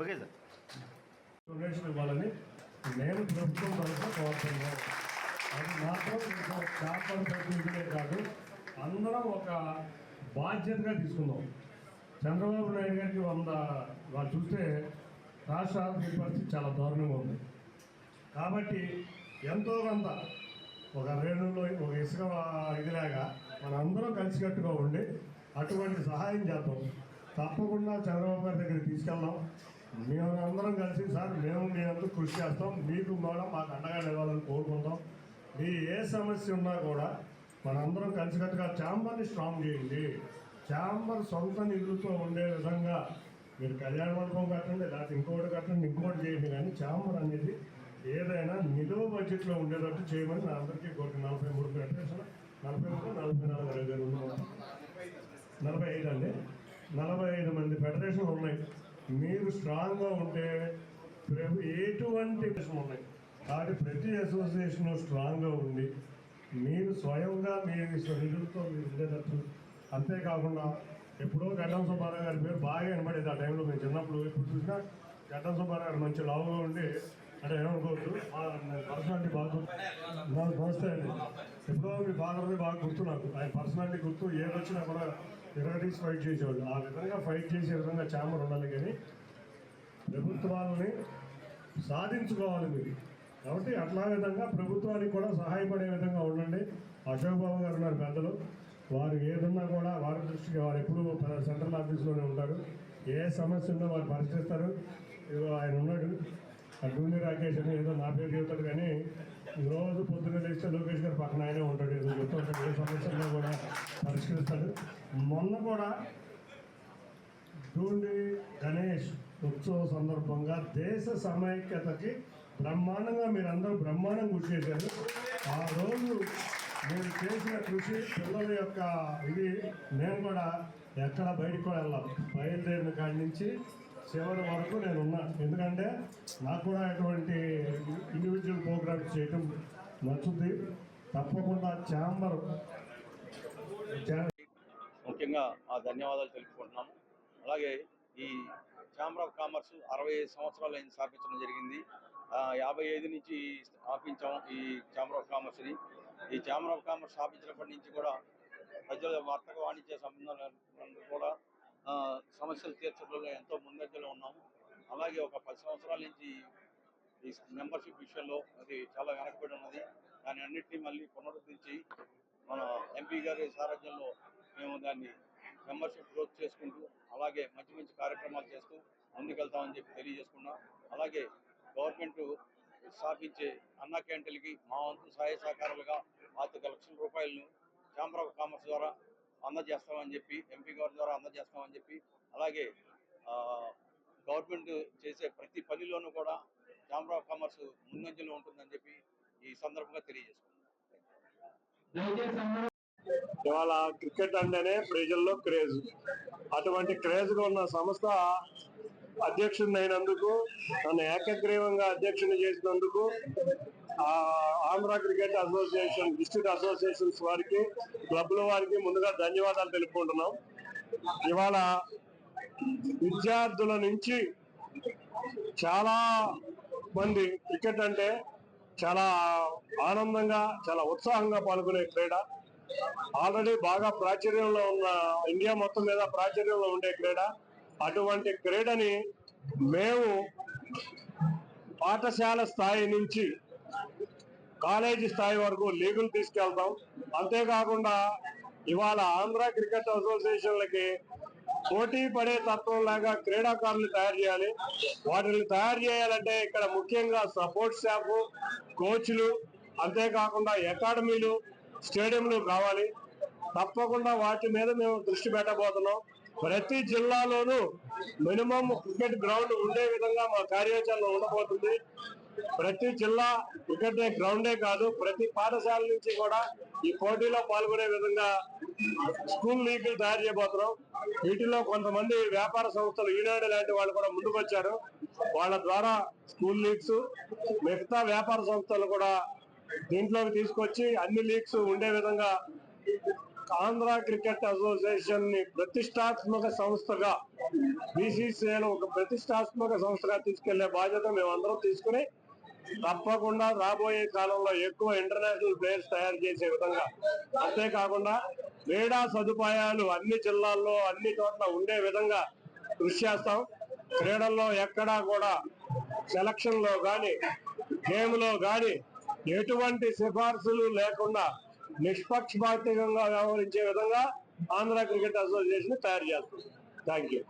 Okay sir. Donation ఇవ్వాలని నేను ప్రభుత్వం తరఫున కోరుతున్నాను. అది మాత్రం చేపల ప్రతినిధులే కాదు అందరం ఒక బాధ్యతగా తీసుకుందాం చంద్రబాబు నాయుడు గారికి వంద వాళ్ళు చూస్తే రాష్ట్ర ఆర్థిక పరిస్థితి చాలా దారుణంగా ఉంది. కాబట్టి ఎంతో కొంత ఒక రేణులో ఒక ఇసుక ఇదిలాగా మనందరం కలిసికట్టుగా ఉండి అటువంటి సహాయం చేద్దాం. తప్పకుండా చంద్రబాబు గారి దగ్గరికి తీసుకెళ్దాం. మేము అందరం కలిసి సార్ మేము మీ అందరూ కృషి చేస్తాం. మీకు కూడా మాకు అండగా ఇవ్వాలని కోరుకుంటాం. మీ ఏ సమస్య ఉన్నా కూడా మనందరం కలిసికట్టుగా ఛాంబర్ని స్ట్రాంగ్ చేయండి. ఛాంబర్ సొంత నిధులతో ఉండే విధంగా మీరు కళ్యాణ మండపం కట్టండి లేకపోతే ఇంకోటి కట్టండి ఇంకోటి చేయండి. కానీ ఛాంబర్ అనేది ఏదైనా నిలువ బడ్జెట్లో ఉండేటట్టు చేయమని నా అందరికీ కోరిక. నలభై మూడు ఫెడరేషన్ నలభై మూడు నలభై నాలుగు ఇరవై నలభై ఐదు అండి. నలభై ఐదు మంది ఫెడరేషన్లు ఉన్నాయి. మీరు స్ట్రాంగ్గా ఉంటే ఎటువంటి ఉన్నాయి? కాబట్టి ప్రతి అసోసియేషన్ స్ట్రాంగ్గా ఉండి మీరు స్వయంగా మీ నిధులతో మీరు ఉండేటట్టు. అంతేకాకుండా ఎప్పుడో గడ్డం సుబ్బారావు గారి పేరు బాగా వినబడేది ఆ టైంలో మేము చిన్నప్పుడు. ఎప్పుడు చూసినా గడ్డం సుబ్బారావు గారు మంచి లావుగా ఉండి అంటే ఏమనుకోవద్దు పర్సనాలిటీ బాగా గుర్తు నమస్తే అండి ఎప్పుడో మీ ఫాదర్ని బాగా గుర్తు నాకు ఆయన పర్సనాలిటీ గుర్తు ఏదొచ్చినా కూడా ఇరగదీసి ఫైట్ చేసేవాళ్ళు. ఆ విధంగా ఫైట్ చేసే విధంగా ఛాంబర్ ఉండాలి కానీ ప్రభుత్వాలని సాధించుకోవాలి మీరు. కాబట్టి అట్లా విధంగా ప్రభుత్వానికి కూడా సహాయపడే విధంగా ఉండండి. అశోక్ బాబు గారు ఉన్నారు పెద్దలు. వారు ఏదన్నా కూడా వారి దృష్టికి వారు ఎప్పుడూ సెంట్రల్ ఆఫీస్లోనే ఉంటారు. ఏ సమస్య ఉందో వారు పరిశీలిస్తారు ఇదిగో ఆయన ఉన్నాడు. డూని రాకేష్ అని ఏదో నా పేరు చెబుతాడు కానీ రోజు పొద్దున్న లేస్తే లోకేష్ గారు పక్కన ఆయనే ఉంటాడు. ఏదో చెప్తూ ఏ సమస్య కూడా పరిష్కరిస్తాడు. మొన్న కూడా డూండి గణేష్ ఉత్సవ సందర్భంగా దేశ సమైక్యతకి బ్రహ్మాండంగా మీరందరూ బ్రహ్మాండం కృషి చేశారు. ఆ రోజు మీరు చేసిన కృషి పిల్లల యొక్క ఇది నేను కూడా ఎక్కడ బయటకు వెళ్ళాం బయలుదేరిన కాడి నుంచి చివరి వరకు నేను ఉన్నా ఎందుకంటే నాకు కూడా అటువంటి ఇండివిజువల్ ప్రోగ్రామ్స్ చేయటం నచ్చుద్ది. తప్పకుండా ఛాంబర్. ముఖ్యంగా ఆ ధన్యవాదాలు తెలుపుకుంటున్నాము. అలాగే ఈ ఛాంబర్ ఆఫ్ కామర్స్ అరవై ఐదు సంవత్సరాలు అయింది స్థాపించడం జరిగింది. ఆ, యాభై ఐదు నుంచి స్థాపించాము ఈ ఛాంబర్ ఆఫ్ కామర్స్ని ఈ ఛాంబర్ ఆఫ్ కామర్స్ స్థాపించినప్పటి నుంచి కూడా ప్రజల వర్తక వాణిజ్య సంబంధం కూడా సమస్యలు తీర్చడంలో ఎంతో ముందంజలో ఉన్నాము. అలాగే ఒక పది సంవత్సరాల నుంచి ఈ మెంబర్షిప్ విషయంలో అది చాలా వెనకబడి ఉన్నది. దాని అన్నింటినీ మళ్ళీ పునరుద్ధరించి మన ఎంపీ గారి సారథ్యంలో మేము దాన్ని మెంబర్షిప్ గ్రోత్ చేసుకుంటూ అలాగే మంచి మంచి కార్యక్రమాలు చేస్తూ ముందుకెళ్తామని చెప్పి తెలియజేసుకున్నాం. అలాగే గవర్నమెంట్ స్థాపించే అన్న క్యాంటీన్లకి మా వంతు సహాయ సహకారాలుగా పాతిక లక్షల రూపాయలను ఛాంబర్ ఆఫ్ కామర్స్ ద్వారా అందజేస్తామని చెప్పి ఎంపీ గారి ద్వారా అందజేస్తామని చెప్పి అలాగే గవర్నమెంట్ చేసే ప్రతి పనిలోనూ కూడా ఛాంబర్ ఆఫ్ కామర్స్ ముందంజలో ఉంటుందని చెప్పి ఈ సందర్భంగా తెలియజేసుకున్నాం ఇవాళ క్రికెట్ అంటేనే ప్రజల్లో క్రేజ్. అటువంటి క్రేజ్గా ఉన్న సంస్థ అధ్యక్షుడు అయినందుకు నన్ను ఏకగ్రీవంగా అధ్యక్షుని చేసినందుకు Andhra cricket association district associations వారికి క్లబ్ల వారికి ముందుగా ధన్యవాదాలు తెలుపుకుంటున్నాం. ఇవాళ విద్యార్థుల నుంచి చాలా మంది క్రికెట్ అంటే చాలా ఆనందంగా చాలా ఉత్సాహంగా పాల్గొనే క్రీడ. ఆల్రెడీ బాగా ప్రాచుర్యంలో ఉన్న ఇండియా మొత్తం మీద ప్రాచుర్యంలో ఉండే క్రీడ. అటువంటి క్రీడని మేము పాఠశాల స్థాయి నుంచి కాలేజీ స్థాయి వరకు లీగులు తీసుకెళ్తాం. అంతేకాకుండా ఇవాళ ఆంధ్ర క్రికెట్ అసోసియేషన్లకి పోటీ పడే తత్వం లాగా క్రీడాకారులు తయారు చేయాలి. వాటిని తయారు చేయాలంటే ఇక్కడ ముఖ్యంగా సపోర్ట్ స్టాఫ్ కోచ్లు అంతేకాకుండా అకాడమీలు స్టేడియంలు కావాలి. తప్పకుండా వాటి మీద మేము దృష్టి పెట్టబోతున్నాం. ప్రతి జిల్లాలోనూ మినిమం క్రికెట్ గ్రౌండ్ ఉండే విధంగా మా కార్యాచరణ ఉండబోతుంది. ప్రతి జిల్లా క్రికెట్ గ్రౌండే కాదు ప్రతి పాఠశాల నుంచి కూడా ఈ పోటీలో పాల్గొనే విధంగా స్కూల్ లీగ్లు తయారు చేయబోతున్నాం. వీటిలో కొంతమంది వ్యాపార సంస్థలు ఈనాడు లాంటి వాళ్ళు కూడా ముందుకొచ్చారు. వాళ్ళ ద్వారా స్కూల్ లీగ్స్ మిగతా వ్యాపార సంస్థలు కూడా దీంట్లోకి తీసుకొచ్చి అన్ని లీగ్స్ ఉండే విధంగా ఆంధ్ర క్రికెట్ అసోసియేషన్ని ప్రతిష్టాత్మక సంస్థగా బీసీసీఐలో ఒక ప్రతిష్టాత్మక సంస్థగా తీసుకెళ్ళే బాధ్యత మేమందరం తీసుకుని తప్పకుండా రాబోయే కాలంలో ఎక్కువ ఇంటర్నేషనల్ ప్లేయర్స్ తయారు చేసే విధంగా. అంతేకాకుండా క్రీడా సదుపాయాలు అన్ని జిల్లాల్లో అన్ని చోట్ల ఉండే విధంగా కృషి చేస్తాం. క్రీడల్లో ఎక్కడా కూడా సెలక్షన్లో గాని గేమ్లో గాని ఎటువంటి సిఫార్సులు లేకుండా నిష్పక్షపాతంగా వ్యవహరించే విధంగా ఆంధ్ర క్రికెట్ అసోసియేషన్ తయారు చేస్తుంది. Thank you